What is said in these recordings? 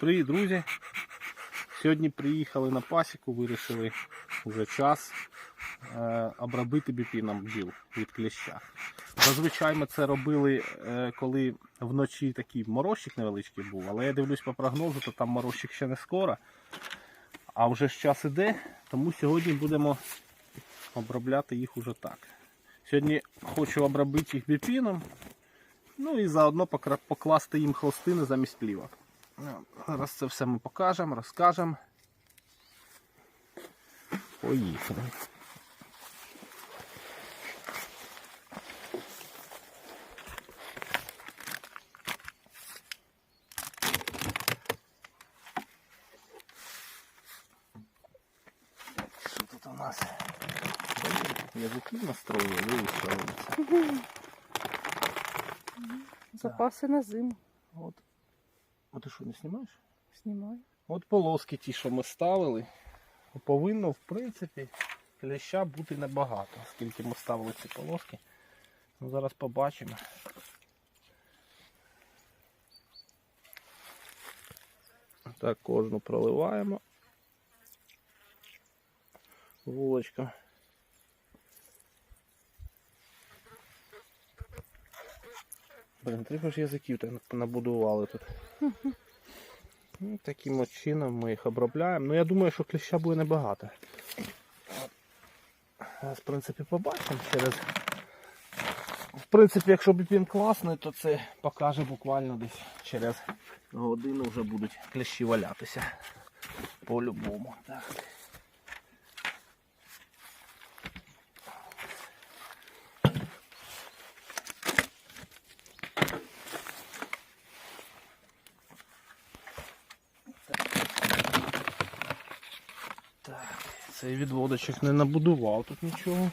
Привіт, друзі! Сьогодні приїхали на пасіку, вирішили вже час е, обробити біпіном бджіл від кліща. Зазвичай ми це робили, е, коли вночі такий морозчик невеличкий був, але я дивлюсь по прогнозу, то там морозчик ще не скоро. А вже ж час іде, тому сьогодні будемо обробляти їх уже так. Сьогодні хочу обробити їх біпіном, ну і заодно покласти їм хвостини замість плівок. Ну, Зараз це все ми покажемо, розкажемо. Поїхали. Що тут у нас? Язиків настроїли, виставилися. Запаси на зиму. От. А ти що, не знімаєш? Знімаю. От полоски ті, що ми ставили, повинно, в принципі, кліща бути небагато, скільки ми ставили ці полоски. Ну, зараз побачимо. Так, кожну проливаємо. Вулочка. Блін, треба ж язиків набудували тут. Ну, Таким от чином ми їх обробляємо. Ну я думаю, що кліща буде небагато. Зараз, в принципі, побачимо через. В принципі, якщо біпін класний, то це покаже буквально десь через годину вже будуть кліщі валятися. По-любому. Так. Цей відводочок не набудував тут нічого.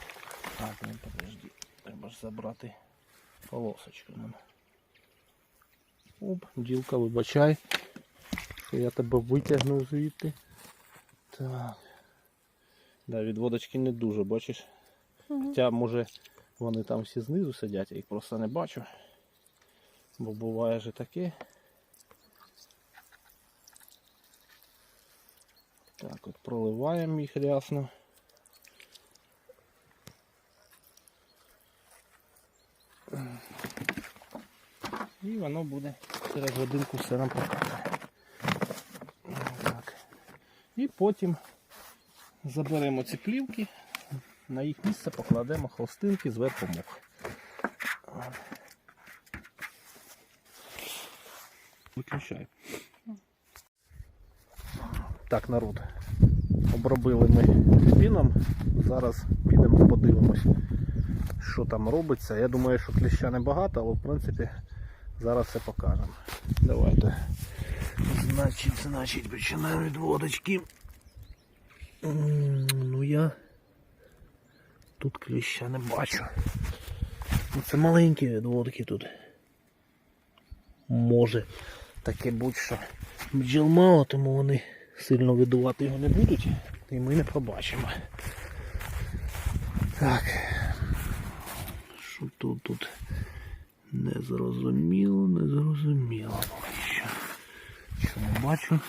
Так, ну подожди, треба ж забрати полосочку. Оп, ділка, вибачай, що я тебе витягнув звідти. Так. Да, відводочки не дуже, бачиш. Хоча може вони там всі знизу сидять, я їх просто не бачу. Бо буває же таке. Так, от проливаємо їх рясно. І воно буде через годинку все нам покаже. І потім заберемо ці плівки, на їх місце покладемо хвостинки зверху мох. Виключай. Так, народ. Обробили ми піном. Зараз підемо подивимось, що там робиться. Я думаю, що кліща небагато, але в принципі зараз все покажемо. Давайте. Значить, значить, починаємо від водочки. Ну я тут кліща не бачу. Ну, Це маленькі відводки тут. Може таке будь-що. Бджіл мало, тому вони сильно видувати його не будуть, і ми не побачимо. Так. Що тут тут? Не зрозуміло, не поки. Що не бачу?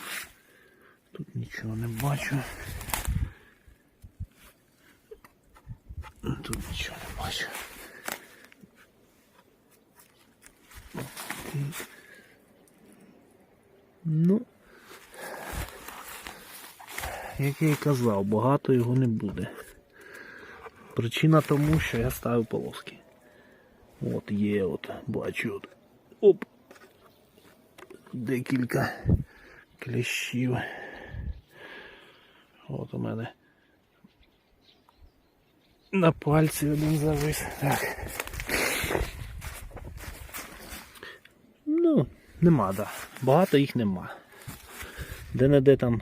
Тут нічого не бачу. Тут нічого не бачу. Ну, як я і казав, багато його не буде. Причина тому, що я ставив полоски. От є, от, бачу, от. Оп. Декілька кліщів. От у мене на пальці один завис. Так. Ну, нема, да. Багато їх нема. Де-не-де там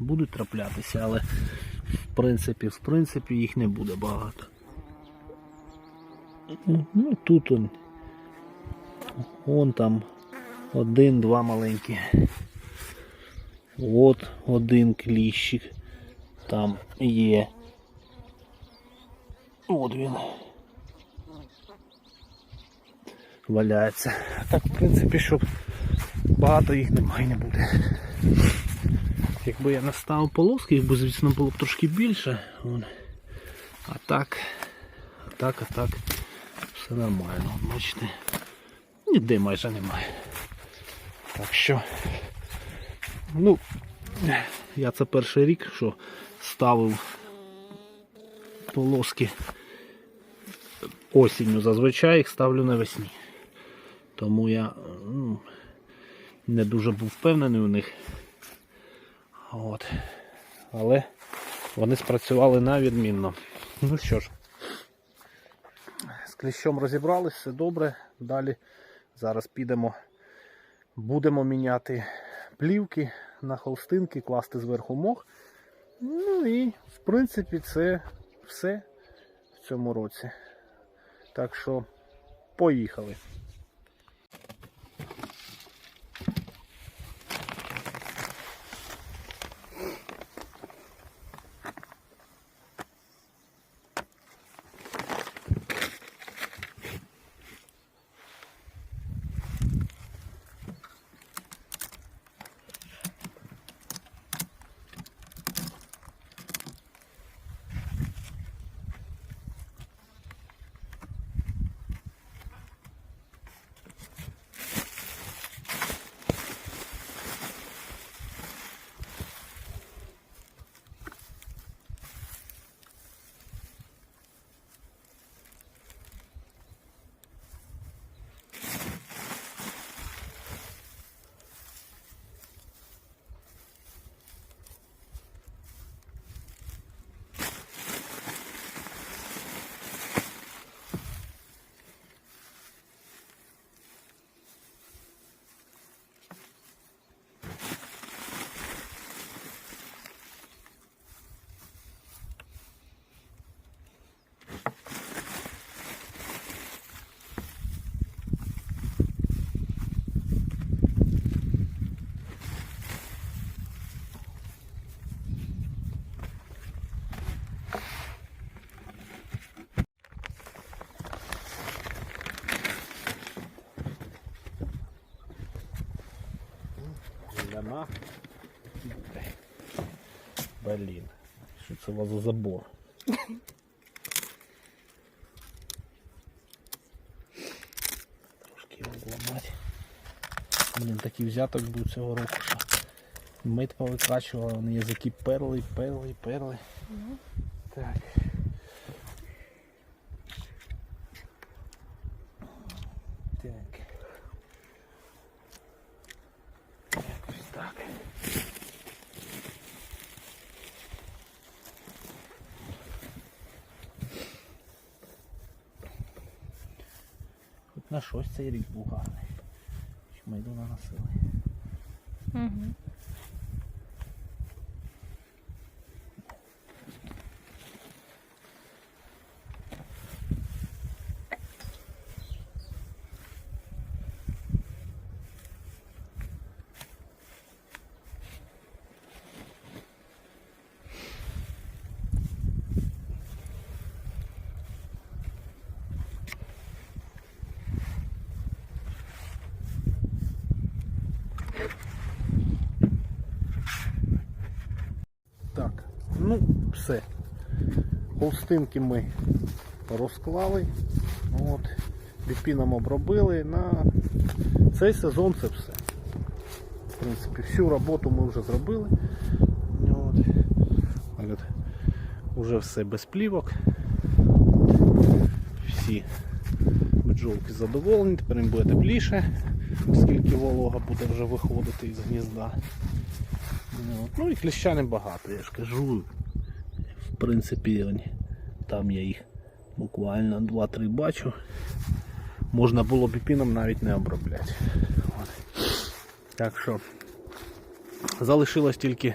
будуть траплятися, але в принципі, в принципі їх не буде багато. Ну тут он. Вон там один-два маленькі. От один кліщик там є. От він. Валяється. Так, в принципі, щоб багато їх немає не буде. Якби я наставив полоски, їх би, звісно, було б трошки більше. А так, а так, а так. Все нормально, бачите. Ніде майже немає. Так що, ну, я це перший рік, що ставив полоски осінню. Зазвичай їх ставлю навесні. Тому я ну, не дуже був впевнений у них. От. Але вони спрацювали на відмінно. Ну що ж, з кліщом розібрались, все добре. Далі зараз підемо, будемо міняти плівки на холстинки, класти зверху мох. Ну і в принципі це все в цьому році. Так що поїхали. Ляна. Блін. Що це у вас за забор? Трошки його зламати. Блін, такий взяток був цього року, що мить повикрачували, вони язики перли, перли, перли. Так. На щось цей рік був гарний. Чи майду наносили. Угу. Так, ну все. Холстинки ми розклали. От. Біпіном обробили. На цей сезон це все. В принципі, всю роботу ми вже зробили. От. От. Уже все без плівок. Всі бджолки задоволені, тепер їм буде тепліше, оскільки волога буде вже виходити із гнізда. От. Ну і кліща небагато, я ж кажу. Принципі, там я їх буквально 2-3 бачу. Можна було біпіном навіть не обробляти. От. Так що залишилось тільки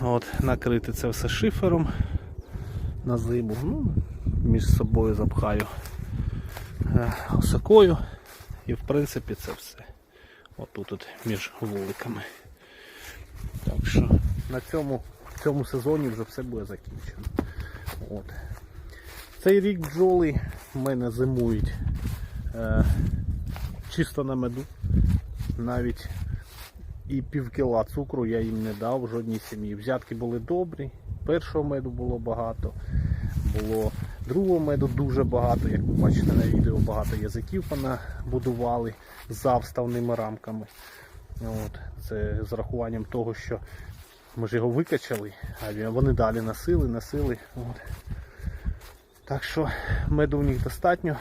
от, накрити це все шифером на зиму. Ну, між собою запхаю е, осокою. І в принципі це все. Отут от між вуликами. Так що на цьому, в цьому сезоні вже все буде закінчено. От. Цей рік бджоли в мене зимують е, чисто на меду. Навіть і пів кіла цукру я їм не дав жодній сім'ї. Взятки були добрі. Першого меду було багато, було другого меду дуже багато. Як ви бачите на відео, багато язиків будували за вставними рамками. От, це з рахуванням того, що ми ж його викачали, а вони далі носили, носили. От. Так що меду у них достатньо.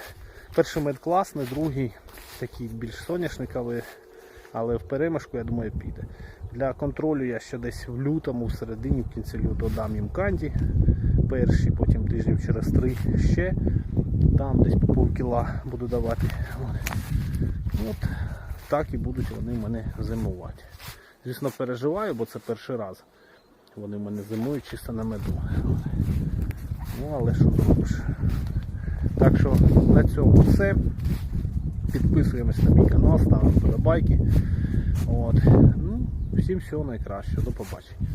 Перший мед класний, другий такий більш соняшниковий, але в перемишку, я думаю, піде. Для контролю я ще десь в лютому, в середині, в кінці лютого дам їм канді. Перші, потім тижнів через три ще. Там десь по пів кіла буду давати. От. От так і будуть вони в мене зимувати. Звісно, переживаю, бо це перший раз. Вони в мене зимують чисто на меду. Ну, але що зробиш. Так що на цьому все. Підписуємось на мій канал, ставимо подобайки. От. Ну, всім всього найкращого. До побачення.